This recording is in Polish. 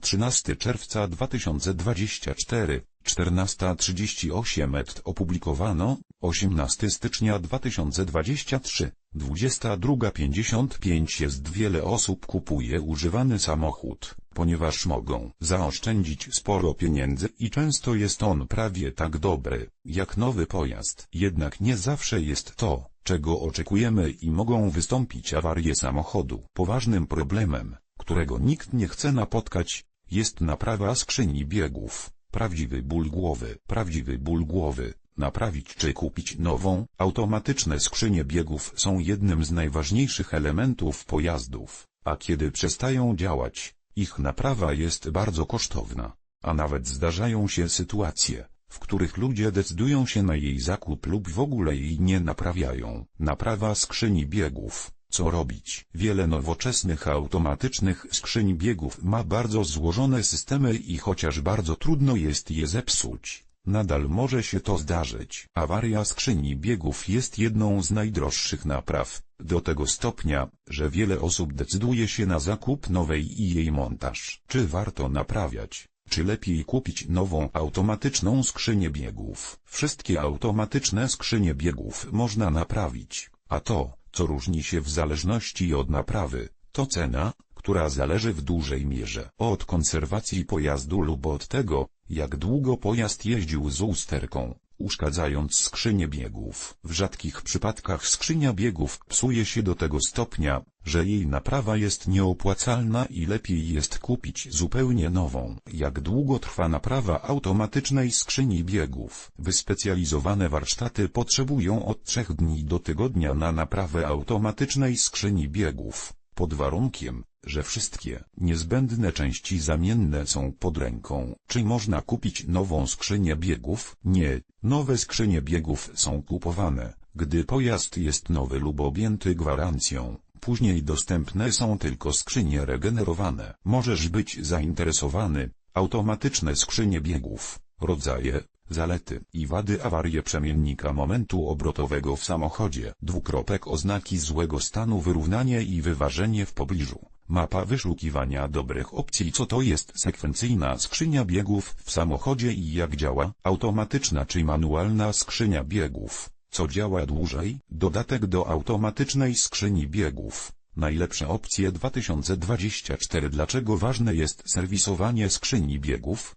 13 czerwca 2024, 14.38 et opublikowano, 18 stycznia 2023, 22.55 jest wiele osób kupuje używany samochód, ponieważ mogą zaoszczędzić sporo pieniędzy i często jest on prawie tak dobry, jak nowy pojazd. Jednak nie zawsze jest to, czego oczekujemy i mogą wystąpić awarie samochodu. Poważnym problemem, którego nikt nie chce napotkać, jest naprawa skrzyni biegów. Prawdziwy ból głowy. Prawdziwy ból głowy. Naprawić czy kupić nową, automatyczne skrzynie biegów są jednym z najważniejszych elementów pojazdów, a kiedy przestają działać, ich naprawa jest bardzo kosztowna, a nawet zdarzają się sytuacje, w których ludzie decydują się na jej zakup lub w ogóle jej nie naprawiają. Naprawa skrzyni biegów. Co robić? Wiele nowoczesnych automatycznych skrzyń biegów ma bardzo złożone systemy i chociaż bardzo trudno jest je zepsuć, nadal może się to zdarzyć. Awaria skrzyni biegów jest jedną z najdroższych napraw, do tego stopnia, że wiele osób decyduje się na zakup nowej i jej montaż. Czy warto naprawiać? Czy lepiej kupić nową automatyczną skrzynię biegów? Wszystkie automatyczne skrzynie biegów można naprawić, a to, co różni się w zależności od naprawy, to cena, która zależy w dużej mierze od konserwacji pojazdu lub od tego, jak długo pojazd jeździł z usterką, uszkadzając skrzynię biegów. W rzadkich przypadkach skrzynia biegów psuje się do tego stopnia, że jej naprawa jest nieopłacalna i lepiej jest kupić zupełnie nową. Jak długo trwa naprawa automatycznej skrzyni biegów? Wyspecjalizowane warsztaty potrzebują od 3 dni do tygodnia na naprawę automatycznej skrzyni biegów, pod warunkiem, że wszystkie niezbędne części zamienne są pod ręką. Czy można kupić nową skrzynię biegów? Nie, nowe skrzynie biegów są kupowane, gdy pojazd jest nowy lub objęty gwarancją. Później dostępne są tylko skrzynie regenerowane. Możesz być zainteresowany. Automatyczne skrzynie biegów, rodzaje, zalety i wady awarie przemiennika momentu obrotowego w samochodzie. Dwukropek oznaki złego stanu wyrównanie i wyważenie w pobliżu. Mapa wyszukiwania dobrych opcji Co to jest sekwencyjna skrzynia biegów w samochodzie i jak działa? Automatyczna czy manualna skrzynia biegów? Co działa dłużej? Dodatek do automatycznej skrzyni biegów. Najlepsze opcje 2024 Dlaczego ważne jest serwisowanie skrzyni biegów?